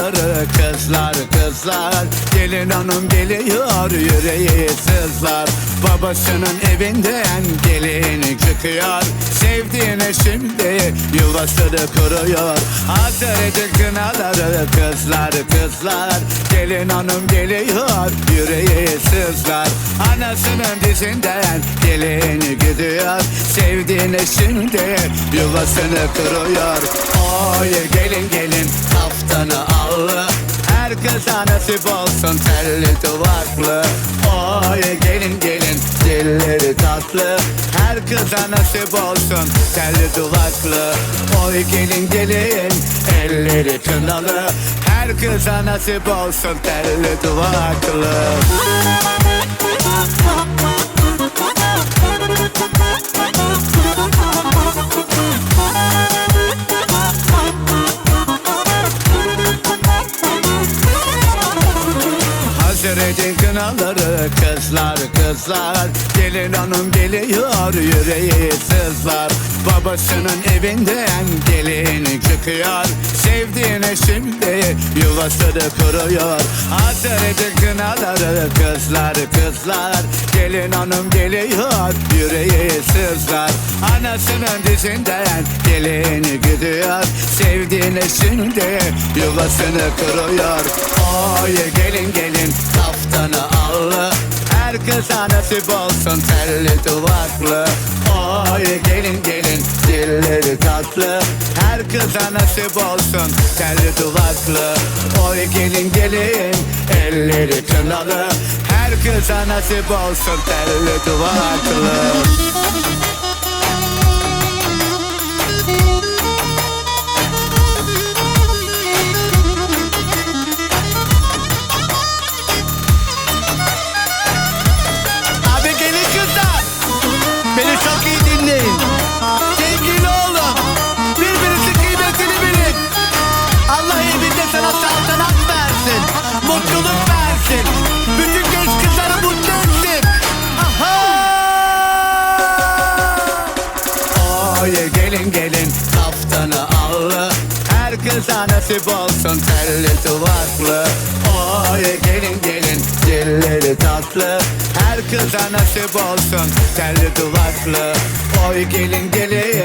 kınaları kızlar kızlar. Gelin hanım geliyor yüreği sızlar. Babasının evinden gelin çıkıyor. Sevdiğine şimdi yuvasını kuruyor. Hazır edin kınaları kızlar kızlar. Gelin hanım geliyor yüreği sızlar. Anasının dizinden gelin gidiyor. Sevdiğine şimdi yuvasını kuruyor. Oy gelin gelin. Kaftanı allı her kıza nasip olsun telli duvaklı. Oy gelin gelin dilleri tatlı. Her kıza nasip olsun telli duvaklı. Oy gelin gelin elleri kınalı. Her kıza nasip olsun telli duvaklı edin kınaları kızlar kızlar. Gelin hanım geliyor yüreği sızlar. Babasının evinden gelin çıkıyor. Sevdiğine şimdi yuvasını kuruyor. Hazır edin kınaları kızlar kızlar. Gelin hanım geliyor yüreği sızlar. Anasının dizinden gelin gidiyor. Sevdiğine şimdi yuvasını kuruyor. Oy gelin gelin kaftanı allı Her kıza nasip olsun telli duvaklı. Oy gelin gelin dilleri tatlı. Her kıza nasip olsun telli duvaklı. Oy gelin gelin elleri kınalı. Her kıza nasip olsun telli duvaklı Versin. Bütün genç kızları mutlu etsin. Aha! Oy gelin gelin. Kaftanı allı. Her kıza nasip olsun telli duvaklı Oy gelin gelin. Dilleri tatlı. Her kıza nasip olsun telli duvaklı Oy gelin gelin